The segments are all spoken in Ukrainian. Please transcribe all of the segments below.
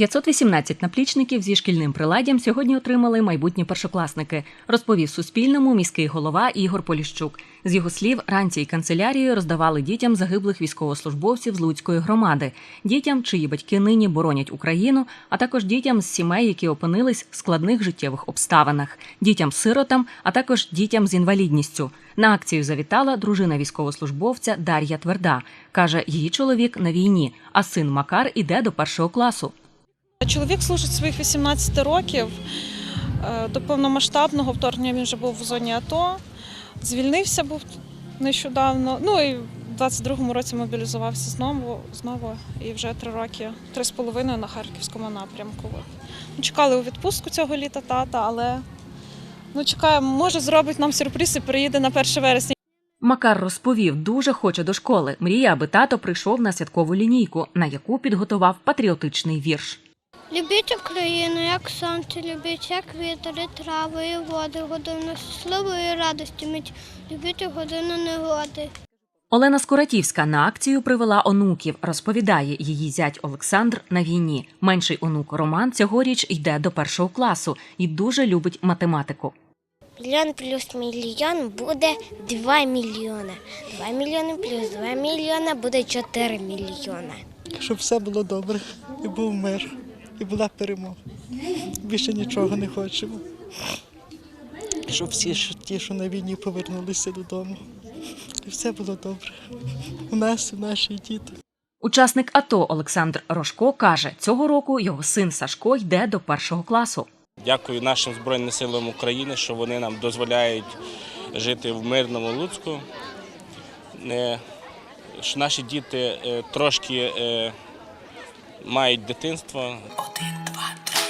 518 наплічників зі шкільним приладдям сьогодні отримали майбутні першокласники, розповів Суспільному міський голова Ігор Поліщук. З його слів, ранці й канцелярії роздавали дітям загиблих військовослужбовців з Луцької громади, дітям, чиї батьки нині боронять Україну, а також дітям з сімей, які опинились в складних життєвих обставинах, дітям-сиротам, а також дітям з інвалідністю. На акцію завітала дружина військовослужбовця Дар'я Тверда. каже, її чоловік на війні, а син Макар іде до першого класу. Чоловік служить своїх 18 років. Е, До повномасштабного вторгнення він вже був в зоні АТО. Звільнився був нещодавно. Ну і в 22-му році мобілізувався знову, знову і вже три роки, три з половиною на харківському напрямку. Чекали у відпустку цього літа тата, але ну, чекаємо, може зробить нам сюрприз і приїде на 1 вересня. Макар розповів, дуже хоче до школи. Мріє, аби тато прийшов на святкову лінійку, на яку підготував патріотичний вірш. Любіть Україну, як сонце, любіть, як вітер, і трави, і води, годину щасливої радості, мить, любіть годину негоди. Олена Скуратівська на акцію привела онуків. Розповідає, її зять Олександр на війні. Менший онук Роман цьогоріч йде до першого класу і дуже любить математику. Мільйон плюс мільйон буде 2 мільйони. 2 мільйони плюс 2 мільйони буде 4 мільйони. щоб все було добре, і був мир, і була перемога. Більше нічого не хочемо. Щоб всі що- ті, що на війні повернулися додому. І все було добре. У нас, і в наших діток. Учасник АТО Олександр Рожко каже, цього року його син Сашко йде до першого класу. Дякую нашим Збройним силам України, що вони нам дозволяють жити в мирному Луцьку. Е, що Наші діти е, трошки е, мають дитинство. Один, два, три.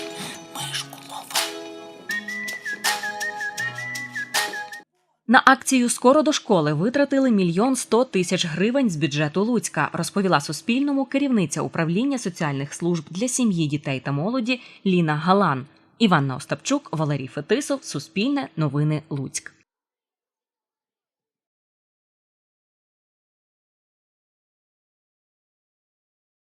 На акцію скоро до школи витратили мільйон сто тисяч гривень з бюджету Луцька, розповіла Суспільному керівниця управління соціальних служб для сім'ї, дітей та молоді Ліна Галан. Іванна Остапчук, Валерій Фетисов, Суспільне, Новини Луцьк.